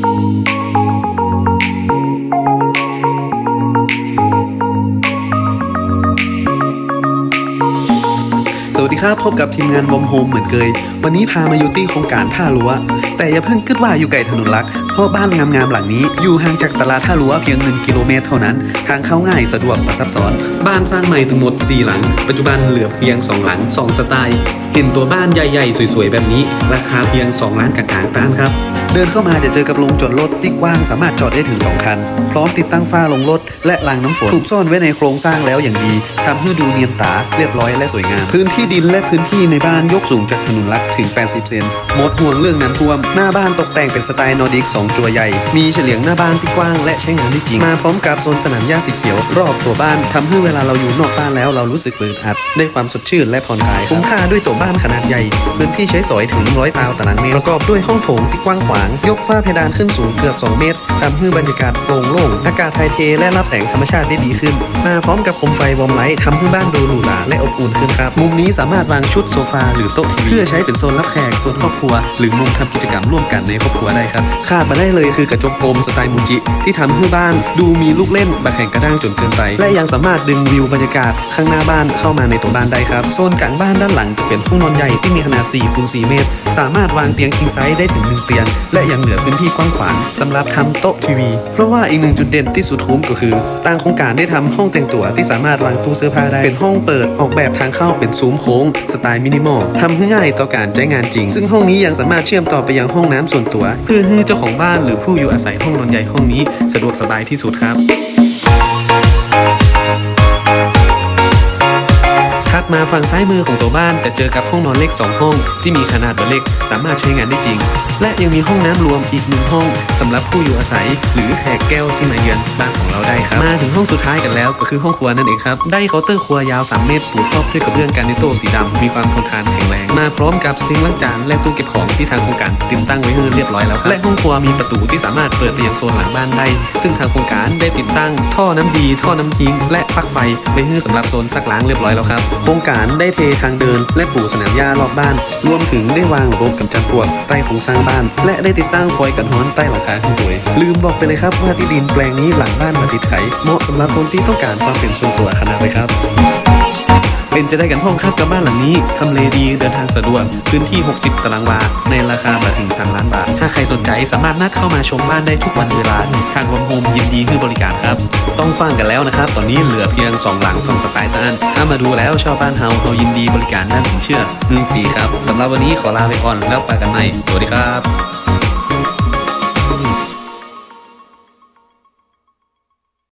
สวัสดีครับพบกับทีมงานวอมโฮมเหมือนเคย วันนี้พามาอยู่ที่โครงการท่าลัว แต่อย่าเพิ่งคิดว่าอยู่ไกลถนนหลัก ราะบ้านงามๆหลังนี้อยู่ห่างจากตลาดท่ารั้วเพียง 1 กิโลเมตรเท่านั้น ทางเข้าง่ายสะดวกประซับซ้อน บ้านสร้างใหม่ทั้งหมด 4 หลัง ปัจจุบันเหลือเพียง 2 หลัง 2 สไตล์ เห็นตัวบ้านใหญ่ๆ สวยๆ แบบนี้ ราคาเพียง 2 ล้านกลางๆต้านครับเดินเข้ามาจะเจอกับโรงจอดรถที่กว้างสามารถจอดได้ถึง 2 คัน พร้อมติดตั้งฝ้าลงรถและรางน้ำฝนถูกซ่อนไว้ในโครงสร้างแล้วอย่างดีทำให้ดูเนียนตาเรียบร้อยและสวยงาม พื้นที่ดินและพื้นที่ในบ้านยกสูงจากถนนลักถึง 80 เซนหมดห่วงเรื่องน้ำท่วม หน้าบ้านตกแต่งเป็นสไตล์นอร์ดิก 2จัวใหญ่ มีเฉลียงหน้าบ้านที่กว้างและใช้งานได้จริง มาพร้อมกับโซนสนามหญ้าสีเขียว รอบตัวบ้านทำให้เวลาเราอยู่นอกบ้านแล้วเรารู้สึกเบิดอัด ได้ความสดชื่นและผ่อนคลาย คุ้มค่าด้วยตัวบ้านขนาดใหญ่ พื้นที่ใช้สอยถึงร้อยซาวตารางเมตร ประกอบด้วยห้องโถงที่กว้างขวาง ยกฝ้าเพดานขึ้นสูงเกือบ 2 เมตรทำให้บรรยากาศโปร่งโล่ง อากาศถ่ายเทและรับแสงธรรมชาติได้ดีขึ้น มาพร้อมกับโคมไฟวอร์มไลท์ทำให้บ้านดูหรูหราและอบอุ่นขึ้นครับ มุมนี้สามารถวางชุดโซฟาหรือโต๊ะทีวีเพื่อใช้เป็นโซนรับแขกโซนครอบครัว หรือมุมทำกิจกรรมร่วมกันในครอบครัวได้ครับขาดมาได้เลยคือกระจกกลมสไตล์มูจิ ที่ทำให้บ้านดูมีลูกเล่นบะแข่งกระด้างจนเกินไป และยังสามารถดึงวิวบรรยากาศข้างหน้าบ้านเข้ามาในตัวบ้านได้ครับ โซนกลางบ้านด้านหลังจะเป็นห้องนอนใหญ่ที่มีขนาด4คูณ4เมตร สามารถวางเตียงคิงไซส์ได้ถึง1เตียง และยังเหลือพื้นที่กว้างขวางสำหรับทำโต๊ะทีวี เพราะว่าอีกหนึ่งจุดเด่นที่สุดคุ้มก็คือต่างโครงการได้ทำห้องแต่งตัวที่สามารถวางตู้เสื้อผ้าได้เป็นห้องเปิดออกแบบทางเข้าเป็นซุ้มโค้งสไตล์มินิมอลทำให้ง่ายต่อการใช้งานจริง ซึ่งห้องนี้ยังสามารถเชื่อมต่อไปยังห้องน้ำส่วนตัวเพื่อให้เจ้าของบ้านหรือผู้อยู่อาศัยห้องนอนใหญ่ห้องนี้สะดวกสบายที่สุดครับ ถัดมาฝั่งซ้ายมือของตัวบ้านจะเจอกับห้องนอนเล็ก 2 ห้อง ที่มีขนาดเล็ก สามารถใช้งานได้จริง และยังมีห้องน้ำรวมอีกหนึ่งห้องสำหรับผู้อยู่อาศัย หรือแขกแก้วที่มาเยือนบ้านของเราได้ครับ มาถึงห้องสุดท้ายกันแล้วก็คือห้องครัวนั่นเองครับ ได้เคาน์เตอร์ครัวยาว 3 เมตรปูครอบด้วยกระเบื้องการนิโต้สีดำมีความทนทานแข็งแรง มาพร้อมกับซิงค์ล้างจานและตู้เก็บของที่ทางโครงการติดตั้งไว้ให้เรียบร้อยแล้วครับและห้องครัวมีประตูที่สามารถเปิดไปยังโซนหลังบ้านได้ ซึ่งทางโครงการได้ติดตั้ง ท่อน้ำดี ท่อน้ำทิ้ง และปลั๊กไฟไว้ให้สำหรับโซนซักล้างเรียบร้อยแล้วครับรงการได้เททางเดิน และปูสนามหญ้ารอบบ้าน รวมถึงได้วางระบบกำจัดปลวกใต้โครงสร้างบ้าน และได้ติดตั้งฟอยกันร้อนใต้หลังคาขึ้นด้วยลืมบอกไปเลยครับว่าที่ดินแปลงนี้หลังบ้านมาติดไข เหมาะสำหรับคนที่ต้องการความเป็นส่วนตัวขนาดเลยครับ เป็นจะได้กันห้องครับกับบ้านหลังนี้ทำเลดีเดินทางสะดวกพื้นที่ 60 ตารางวา ในราคาบาถึง3ล้านบาท ถ้าใครสนใจสามารถนัดเข้ามาชมบ้านได้ทุกวันเวลาทางวันโฮมยินดีให้บริการครับ ต้องฟังกันแล้วนะครับ ตอนนี้เหลือเพียง 2 หลัง 2 สไตล์ตานถ้ามาดูแล้วชาวบ้านเฮาเรายินดีบริการด้านสินเชื่อเรื่งฟรีครับสำหรับวันนี้ขอลาไปก่อนแล้วไปกันใหม่สวัสดีครับ